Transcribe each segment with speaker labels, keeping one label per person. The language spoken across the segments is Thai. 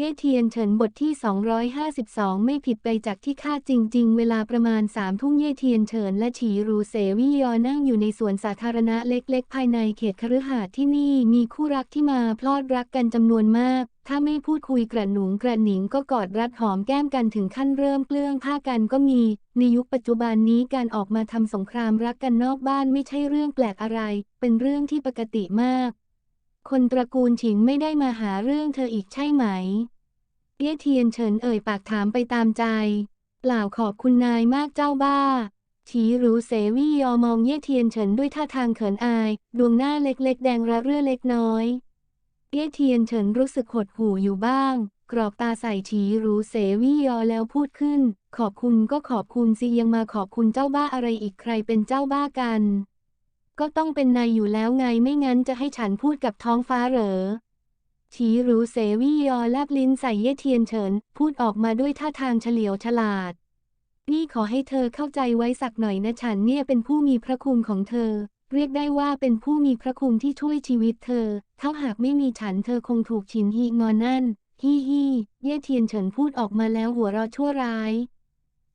Speaker 1: เอี้ยเทียนเฉินบทที่ 252 ไม่ผิดไปจากที่คาดจริง ๆ เวลาประมาณสามทุ่งเย่เทียนเฉินและฉีรูเสวิยอนั่งอยู่ในสวนสาธารณะเล็ก ๆ ภายในเขตคฤหาสน์ที่นี่มีคู่รักที่มาพลอดรักกันจำนวนมาก ถ้าไม่พูดคุยกระหนุงกระหนิงก็กอดรัดหอมแก้มกันถึงขั้นเริ่มเปลื้องผ้ากันก็มี ในยุคปัจจุบันนี้การออกมาทำสงครามรักกันนอกบ้านไม่ใช่เรื่องแปลกอะไร เป็นเรื่องที่ปกติมาก คนตระกูลฉิงไม่ได้มาหาเรื่องเธออีกใช่ไหม เอี้ยเทียนเฉินเอ่ยปากถามไปตามใจ เปล่าขอบคุณนายมากเจ้าบ้า ฉีหรูเสวี่ยอมองเอี้ยเทียนเฉินด้วยท่าทางเขินอาย ดวงหน้าเล็กๆ แดงระเรื่อเล็กน้อยเอี้ยเทียนเฉินรู้สึกหดหู่อยู่บ้าง กรอกตาใส่ฉีหรูเสวี่ยอแล้วพูดขึ้น ขอบคุณก็ขอบคุณสิยังมาขอบคุณเจ้าบ้าอะไรอีกใครเป็นเจ้าบ้ากัน ก็ต้องเป็นนายอยู่แล้วไงไม่งั้นจะให้ฉันพูดกับท้องฟ้าเหรอฉีหรูเสวียอแลบลิ้นใส่เย่เทียนเฉิน พูดออกมาด้วยท่าทางเฉลียวฉลาด นี่ขอให้เธอเข้าใจไว้สักหน่อยนะฉันเนี่ยเป็นผู้มีพระคุณของเธอ เรียกได้ว่าเป็นผู้มีพระคุณที่ช่วยชีวิตเธอ ถ้าหากไม่มีฉันเธอคงถูกฉินฮีงอนนั่น ฮีฮีเย่เทียนเฉินพูดออกมาแล้วหัวเราะชั่วร้าย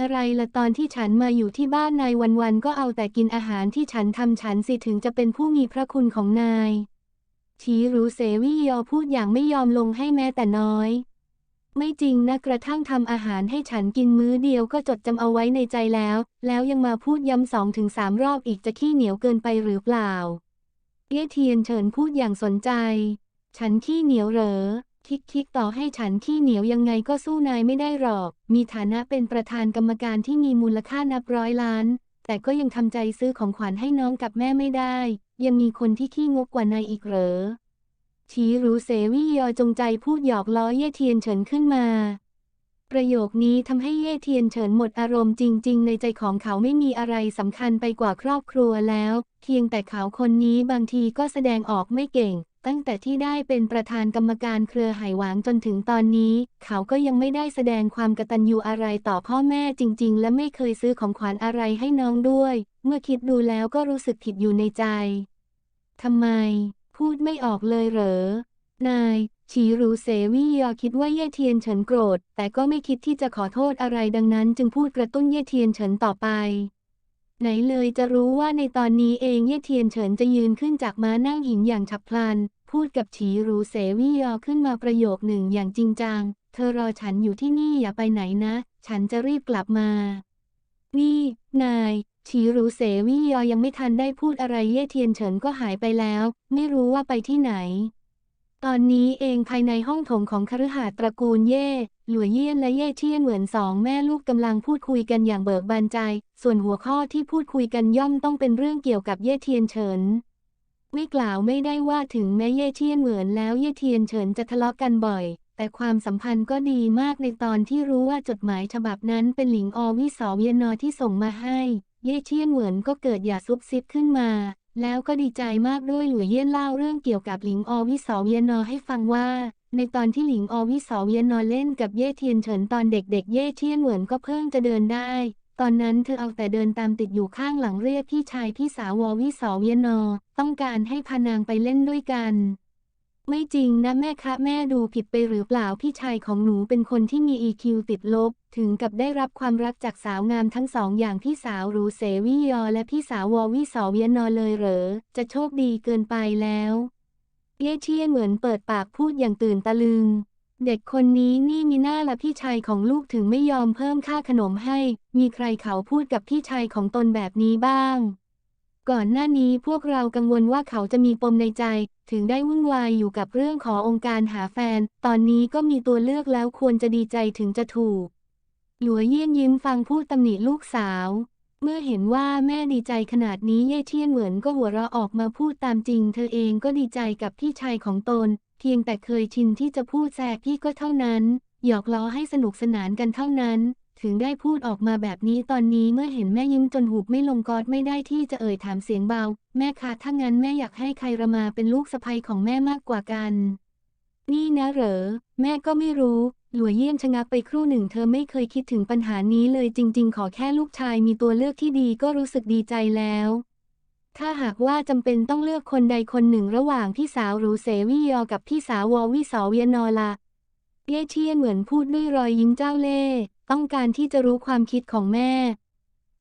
Speaker 1: อะไรละตอนที่ฉันมาอยู่ที่บ้านนายวันๆก็เอาแต่กินอาหารที่ฉันทำฉันสิถึงจะเป็นผู้มีพระคุณของนาย ชีรูเสวิยอพูดอย่างไม่ยอมลงให้แม้แต่น้อย ไม่จริงนะกระทั่งทำอาหารให้ฉันกินมื้อเดียวก็จดจำเอาไว้ในใจแล้ว แล้วยังมาพูดย้ำสองถึงสามรอบอีกจะขี้เหนียวเกินไปหรือเปล่า เอี้ยเทียนเฉินพูดอย่างสนใจ ฉันขี้เหนียวเหรอ คิกคิกต่อให้ฉันขี้เหนียวยังไงก็สู้นายไม่ได้หรอก มีฐานะเป็นประธานกรรมการที่มีมูลค่านับร้อยล้าน แต่ก็ยังทำใจซื้อของขวัญให้น้องกับแม่ไม่ได้ ยังมีคนที่ขี้งกกว่านายอีกเหรอชีรู้เซวิยอจงใจพูดหยอกล้อเย่เทียนเฉินขึ้นมา ประโยคนี้ทำให้เย่เทียนเฉินหมดอารมณ์จริง ๆ ในใจของเขาไม่มีอะไรสำคัญไปกว่าครอบครัวแล้ว เพียงแต่เขาคนนี้บางทีก็แสดงออกไม่เก่ง ตั้งแต่ที่ได้เป็นประธานกรรมการเครือไหหวางจนถึงตอนนี้ เขาก็ยังไม่ได้แสดงความกตัญญูอะไรต่อพ่อแม่จริง ๆ และไม่เคยซื้อของขวัญอะไรให้น้องด้วย เมื่อคิดดูแล้วก็รู้สึกผิดอยู่ในใจทำไม พูดไม่ออกเลยเหรอนาย ฉีรูเสวี่ยอคิดว่าเย่เทียนเฉินโกรธ แต่ก็ไม่คิดที่จะขอโทษอะไรดังนั้นจึงพูดกระตุ้นเย่เทียนเฉินต่อไป ไหนเลยจะรู้ว่าในตอนนี้เองเย่เทียนเฉินจะยืนขึ้นจากม้านั่งหินอย่างฉับพลัน พูดกับฉีรูเสวี่ยอขึ้นมาประโยคหนึ่งอย่างจริงจัง เธอรอฉันอยู่ที่นี่อย่าไปไหนนะ ฉันจะรีบกลับมา นี่ นายฉีรูเสวี่ยอยังไม่ทันได้พูดอะไรเย่เทียนเฉินก็หายไปแล้ว ไม่รู้ว่าไปที่ไหน ตอนนี้เองภายในห้องโถงของคฤหาสน์ตระกูลเย่หลัวเยี่ยนและเย่เชี่ยนเหมือนสองแม่ลูกกำลังพูดคุยกันอย่างเบิกบานใจ ส่วนหัวข้อที่พูดคุยกันย่อมต้องเป็นเรื่องเกี่ยวกับเย่เทียนเฉินไม่กล่าวไม่ได้ว่าถึงแม้เย่เทียนเหมือนแล้วเย่เทียนเฉินจะทะเลาะกันบ่อย แต่ความสัมพันธ์ก็ดีมากในตอนที่รู้ว่าจดหมายฉบับนั้นเป็นหลิงอวิสอเวียนอที่ส่งมาให้ เย่เทียนเหมือนก็เกิดอย่าซุบซิบขึ้นมา แล้วก็ดีใจมากด้วยหลุยเยี่ยนเล่าเรื่องเกี่ยวกับหลิงอวิสอเวียนนอให้ฟังว่า ในตอนที่หลิงอวิสอเวียนนอเล่นกับเย่เทียนเฉินตอนเด็กๆ เย่เทียนเหมือนก็เพิ่งจะเดินได้ ตอนนั้นเธอเอาแต่เดินตามติดอยู่ข้างหลังเรียกพี่ชายพี่สาวววิสอเวียนอต้องการให้พานางไปเล่นด้วยกัน ไม่จริงนะแม่คะแม่ดูผิดไปหรือเปล่าพี่ชายของหนูเป็นคนที่มี EQ ติดลบ ถึงกับได้รับความรักจากสาวงามทั้งสองอย่างพี่สาวรูเสวิยอ และพี่สาววอวิสอเวียนอเลยเหรอ จะโชคดีเกินไปแล้วเย่เชียนเหมือนเปิดปากพูดอย่างตื่นตะลึง เด็กคนนี้นี่มีหน้าละพี่ชายของลูกถึงไม่ยอมเพิ่มค่าขนมให้ มีใครเขาพูดกับพี่ชายของตนแบบนี้บ้างก่อนหน้านี้พวกเรากังวลว่าเขาจะมีปมในใจ ถึงได้วุ่นวายอยู่กับเรื่องขอองค์การหาแฟน ตอนนี้ก็มีตัวเลือกแล้วควรจะดีใจถึงจะถูก หลัวเยี่ยนยิ้มฟังพูดตำหนิลูกสาว เมื่อเห็นว่าแม่ดีใจขนาดนี้เย่เทียนเหมือนก็หัวเราะออกมาพูดตามจริง เธอเองก็ดีใจกับพี่ชายของตน เพียงแต่เคยชินที่จะพูดแซกพี่ก็เท่านั้น หยอกล้อให้สนุกสนานกันเท่านั้น ถึงได้พูดออกมาแบบนี้ตอนนี้เมื่อเห็นแม่ยิ้มจนหูบไม่ลงกอดไม่ได้ที่จะเอ่ยถามเสียงเบา แม่คะถ้างั้นแม่อยากให้ใครระมาเป็นลูกสะใภ้ของแม่มากกว่ากัน นี่นะเหรอ แม่ก็ไม่รู้ หลัวเยี่ยมชะงักไปครู่หนึ่งเธอไม่เคยคิดถึงปัญหานี้เลยจริง ๆ ขอแค่ลูกชายมีตัวเลือกที่ดีก็รู้สึกดีใจแล้ว ถ้าหากว่าจำเป็นต้องเลือกคนใดคนหนึ่งระหว่างพี่สาวรูเสวิยอกับพี่สาววอวิสอเวียนอละเย่เชียนเหมือนพูดด้วยรอยยิ้มเจ้าเล่ห์ ต้องการที่จะรู้ความคิดของแม่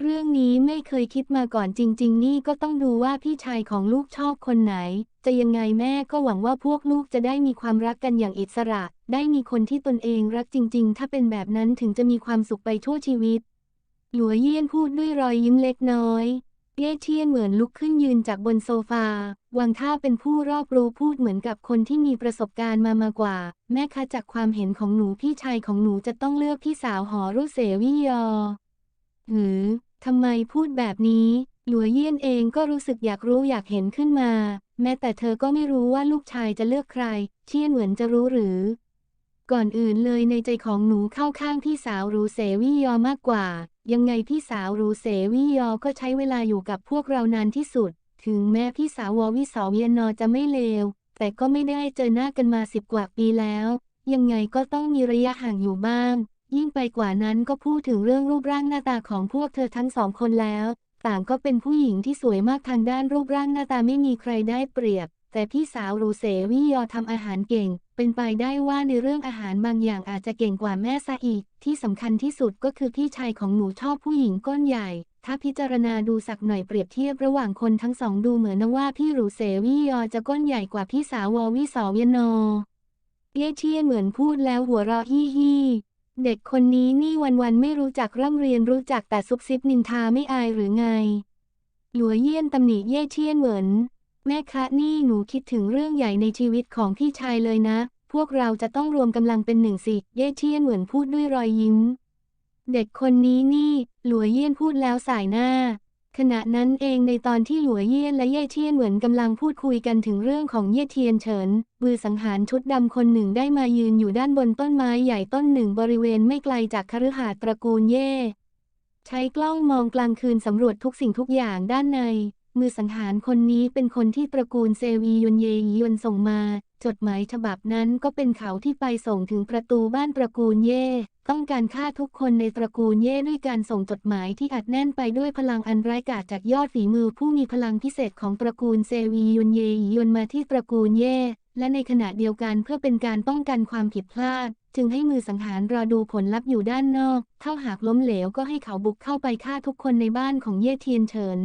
Speaker 1: เรื่องนี้ไม่เคยคิดมาก่อนจริง ๆ นี่ก็ต้องดูว่าพี่ชายของลูกชอบคนไหน จะยังไงแม่ก็หวังว่าพวกลูกจะได้มีความรักกันอย่างอิสระ ได้มีคนที่ตนเองรักจริง ๆ ถ้าเป็นแบบนั้นถึงจะมีความสุขไปทั่วชีวิต หลัวเยี่ยนพูดด้วยรอยยิ้มเล็กน้อย เย่เชียนเหมือนลุกขึ้นยืนจากบนโซฟา วางท่าเป็นผู้รอบรู้พูดเหมือนกับคนที่มีประสบการณ์มามากว่า แม่คะจากความเห็นของหนูพี่ชายของหนูจะต้องเลือกพี่สาวหอรุเสวิยอ หือทำไมพูดแบบนี้ หลัวเยี่ยนเองก็รู้สึกอยากรู้อยากเห็นขึ้นมา แม้แต่เธอก็ไม่รู้ว่าลูกชายจะเลือกใครเชียนเหมือนจะรู้หรือ ก่อนอื่นเลยในใจของหนูเข้าข้างพี่สาวรูเสวิยอมากกว่า ยังไงพี่สาวรูเสวิยอก็ใช้เวลาอยู่กับพวกเรานานที่สุด ถึงแม้พี่สาวววิสอเวียนนอจะไม่เลว แต่ก็ไม่ได้เจอหน้ากันมาสิบกว่าปีแล้ว ยังไงก็ต้องมีระยะห่างอยู่บ้าง ยิ่งไปกว่านั้นก็พูดถึงเรื่องรูปร่างหน้าตาของพวกเธอทั้งสองคนแล้ว ต่างก็เป็นผู้หญิงที่สวยมากทางด้านรูปร่างหน้าตาไม่มีใครได้เปรียบ แต่พี่สาวรูเสวิยอทำอาหารเก่ง เป็นไปได้ว่าในเรื่องอาหารบางอย่างอาจจะเก่งกว่าแม่ซะอีก ที่สำคัญที่สุดก็คือพี่ชายของหนูชอบผู้หญิงก้นใหญ่ ถ้าพิจารณาดูสักหน่อยเปรียบเทียบระหว่างคนทั้งสองดูเหมือนนะว่าพี่รูเสวิยอจะก้นใหญ่กว่าพี่สาววอวิสอเวียนเย่เชี่ยเหมือนพูดแล้วหัวเราะฮีฮีเด็กคนนี้นี่วันๆไม่รู้จักร่ำเรียนรู้จักแต่ซุบซิบนินทาไม่อายหรือไง หลัวเยี่ยนตำหนิเย่เชี่ยนเหมือน แม่คะนี่หนูคิดถึงเรื่องใหญ่ในชีวิตของพี่ชายเลยนะ พวกเราจะต้องรวมกำลังเป็นหนึ่งสิ เย่เชียนเหมือนพูดด้วยรอยยิ้ม เด็กคนนี้นี่หลัวเยี่ยนพูดแล้วสายหน้า ขณะนั้นเองในตอนที่หลัวเยี่ยนและเย่เทียนเหมือนกำลังพูดคุยกันถึงเรื่องของเย่เทียนเฉินมือสังหารชุดดำคนหนึ่งได้มายืนอยู่ด้านบนต้นไม้ใหญ่ต้นหนึ่งบริเวณไม่ไกลจากคฤหาสน์ตระกูลเย่ใช้กล้องมองกลางคืนสำรวจทุกสิ่งทุกอย่างด้านใน มือสังหารคนนี้เป็นคนที่ตระกูลเซวียนเยยยนส่งมา จดหมายฉบับนั้นก็เป็นเขาที่ไปส่งถึงประตูบ้านตระกูลเย่ ต้องการฆ่าทุกคนในตระกูลเย่ด้วยการส่งจดหมายที่อัดแน่นไปด้วยพลังอันร้ายกาจจากยอดฝีมือผู้มีพลังพิเศษของตระกูลเซวียนเยยนมาที่ตระกูลเย่ และในขณะเดียวกันเพื่อเป็นการป้องกันความผิดพลาด จึงให้มือสังหารรอดูผลลัพธ์อยู่ด้านนอก เท่าหากล้มเหลวก็ให้เขาบุกเข้าไปฆ่าทุกคนในบ้านของเย่เทียนเฉิน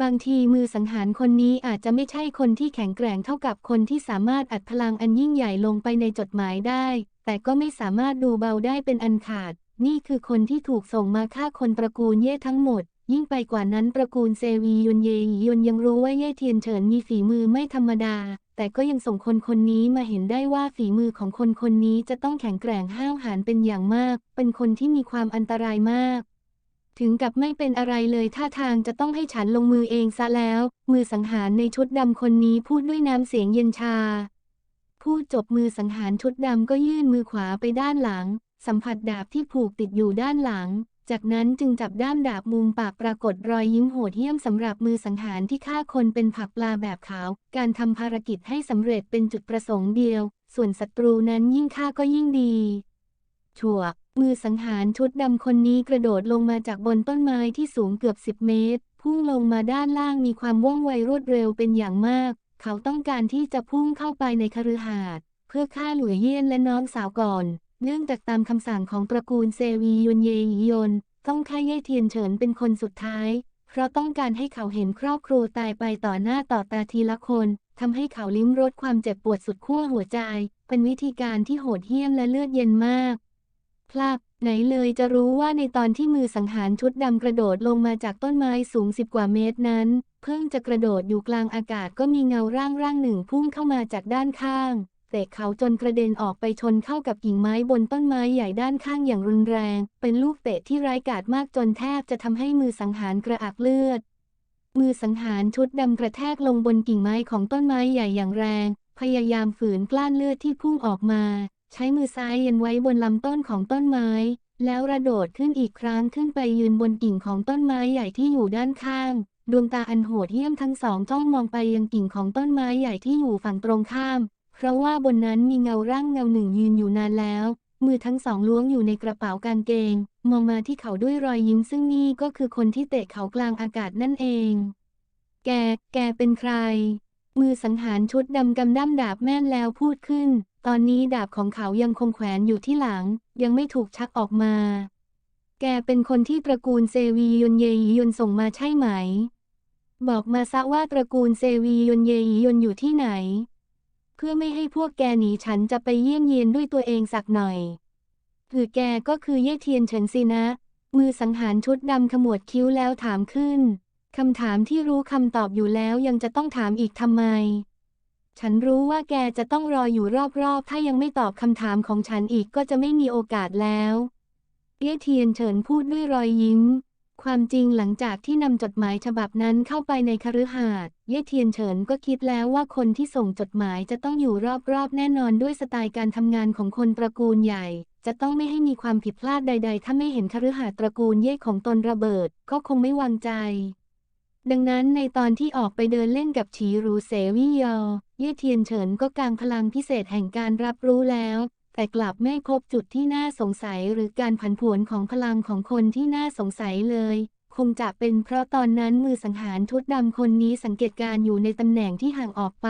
Speaker 1: บางทีมือสังหารคนนี้อาจจะไม่ใช่คนที่แข็งแกร่งเท่ากับคนที่สามารถอัดพลังอันยิ่งใหญ่ลงไปในจดหมายได้ แต่ก็ไม่สามารถดูเบาได้เป็นอันขาด นี่คือคนที่ถูกส่งมาฆ่าคนตระกูลเย่ทั้งหมด ยิ่งไปกว่านั้นตระกูลเซวียุนเยยุนยังรู้ว่าเย่เทียนเฉินมีฝีมือไม่ธรรมดา แต่ก็ยังส่งคนคนนี้มาเห็นได้ว่าฝีมือของคนคนนี้จะต้องแข็งแกร่งห้าวหาญเป็นอย่างมาก เป็นคนที่มีความอันตรายมาก ถึงกับไม่เป็นอะไรเลยท่าทางจะต้องให้ฉันลงมือเองซะแล้ว มือสังหารในชุดดำคนนี้พูดด้วยน้ำเสียงเย็นชา พูดจบมือสังหารชุดดำก็ยื่นมือขวาไปด้านหลัง สัมผัสดาบที่ผูกติดอยู่ด้านหลัง จากนั้นจึงจับด้ามดาบมุมปากปรากฏรอยยิ้มโหดเหี้ยมสำหรับมือสังหารที่ฆ่าคนเป็นผักปลาแบบขาว การทำภารกิจให้สำเร็จเป็นจุดประสงค์เดียว ส่วนศัตรูนั้นยิ่งฆ่าก็ยิ่งดี ชั่ว มือสังหารชุดดำคนนี้กระโดดลงมาจากบนต้นไม้ที่สูงเกือบ10เมตร พุ่งลงมาด้านล่างมีความว่องไวรวดเร็วเป็นอย่างมาก เขาต้องการที่จะพุ่งเข้าไปในคฤหาสน์เพื่อฆ่าหลุยเยี่ยนและน้องสาวก่อน เนื่องจากตามคำสั่งของตระกูลเซวียุนเยหยนต้องฆ่าเย่เทียนเฉินเป็นคนสุดท้าย เพราะต้องการให้เขาเห็นครอบครัวตายไปต่อหน้าต่อตาทีละคนทำให้เขาลิ้มรสความเจ็บปวดสุดขั้วหัวใจ เป็นวิธีการที่โหดเหี้ยมและเลือดเย็นมาก พลับไหนเลยจะรู้ว่าในตอนที่มือสังหารชุดดำกระโดดลงมาจากต้นไม้สูงสิบกว่าเมตรนั้น เพิ่งจะกระโดดอยู่กลางอากาศก็มีเงาร่างร่างหนึ่งพุ่งเข้ามาจากด้านข้างเตะเขาจนกระเด็นออกไปชนเข้ากับกิ่งไม้บนต้นไม้ใหญ่ด้านข้างอย่างรุนแรง เป็นลูกเตะที่ร้ายกาจมากจนแทบจะทำให้มือสังหารกระอักเลือด มือสังหารชุดดำกระแทกลงบนกิ่งไม้ของต้นไม้ใหญ่อย่างแรง พยายามฝืนกลั้นเลือดที่พุ่งออกมา ใช้มือซ้ายยันไว้บนลำต้นของต้นไม้ แล้วระโดดขึ้นอีกครั้งขึ้นไปยืนบนกิ่งของต้นไม้ใหญ่ที่อยู่ด้านข้าง ดวงตาอันโหดเหี้ยมทั้งสองจ้องมองไปยังกิ่งของต้นไม้ใหญ่ที่อยู่ฝั่งตรงข้าม เพราะว่าบนนั้นมีเงาร่างเงาหนึ่งยืนอยู่นานแล้ว มือทั้งสองล้วงอยู่ในกระเป๋ากางเกง มองมาที่เขาด้วยรอยยิ้มซึ่งนี่ก็คือคนที่เตะเขากลางอากาศนั่นเอง แก แกเป็นใคร มือสังหารชุดดำกำด้ำดาบแม่นแล้วพูดขึ้น ตอนนี้ดาบของเขายังคงแขวนอยู่ที่หลัง ยังไม่ถูกชักออกมา แกเป็นคนที่ตระกูลเซวียนเยยียนส่งมาใช่ไหม บอกมาซะว่าตระกูลเซวียนเยยียนอยู่ที่ไหน เพื่อไม่ให้พวกแกหนีฉันจะไปเยี่ยมเยียนด้วยตัวเองสักหน่อยหรือแกก็คือเย่เทียนเฉินสินะ มือสังหารชุดดำขมวดคิ้วแล้วถามขึ้นคำถามที่รู้คำตอบอยู่แล้วยังจะต้องถามอีกทำไม ฉันรู้ว่าแกจะต้องรออยู่รอบๆ ถ้ายังไม่ตอบคำถามของฉันอีกก็จะไม่มีโอกาสแล้ว เย่เทียนเฉินพูดด้วยรอยยิ้ม ความจริงหลังจากที่นำจดหมายฉบับนั้นเข้าไปในคฤหาสน์ เย่เทียนเฉินก็คิดแล้วว่าคนที่ส่งจดหมายจะต้องอยู่รอบๆ แน่นอนด้วยสไตล์การทำงานของคนตระกูลใหญ่ จะต้องไม่ให้มีความผิดพลาดใด ๆ ถ้าไม่เห็นคฤหาสน์ตระกูลเย่ของตนระเบิด ก็คงไม่วางใจ ดังนั้นในตอนที่ออกไปเดินเล่นกับฉีรูเสวิยอเย่เทียนเฉินก็กางพลังพิเศษแห่งการรับรู้แล้ว แต่กลับไม่พบจุดที่น่าสงสัยหรือการผันผวนของพลังของคนที่น่าสงสัยเลย คงจะเป็นเพราะตอนนั้นมือสังหารชุดดำคนนี้สังเกตการอยู่ในตำแหน่งที่ห่างออกไป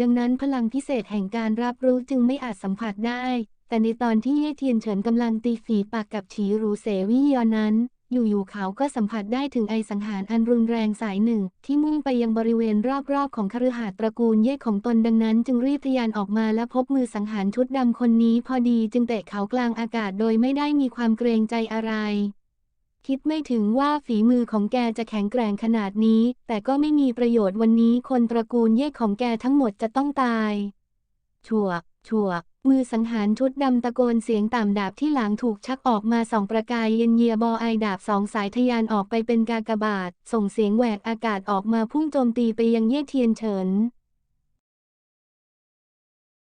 Speaker 1: ดังนั้นพลังพิเศษแห่งการรับรู้จึงไม่อาจสัมผัสได้ แต่ในตอนที่เย่เทียนเฉินกำลังตีฝีปากกับฉีรูเสวิยอนั้น อยู่ๆเขาก็สัมผัสได้ถึงไอสังหารอันรุนแรงสายหนึ่ง ที่มุ่งไปยังบริเวณรอบๆ ของคฤหาสน์ตระกูลเย่ของตนดังนั้น จึงรีบทะยานออกมาและพบมือสังหารชุดดำคนนี้ พอดีจึงเตะเขากลางอากาศโดยไม่ได้มีความเกรงใจอะไร คิดไม่ถึงว่าฝีมือของแกจะแข็งแกร่งขนาดนี้ แต่ก็ไม่มีประโยชน์วันนี้คนตระกูลเย่ของแกทั้งหมดจะต้องตาย ชัวชัว มือสังหารชุดดำตะโกนเสียงต่ำดาบที่หลังถูกชักออกมาสองประกายเย็นเยียบอไอดาบสองสายทยานออกไปเป็นกากบาท ส่งเสียงแหวกอากาศออกมาพุ่งโจมตีไปยังเย่เทียนเฉิน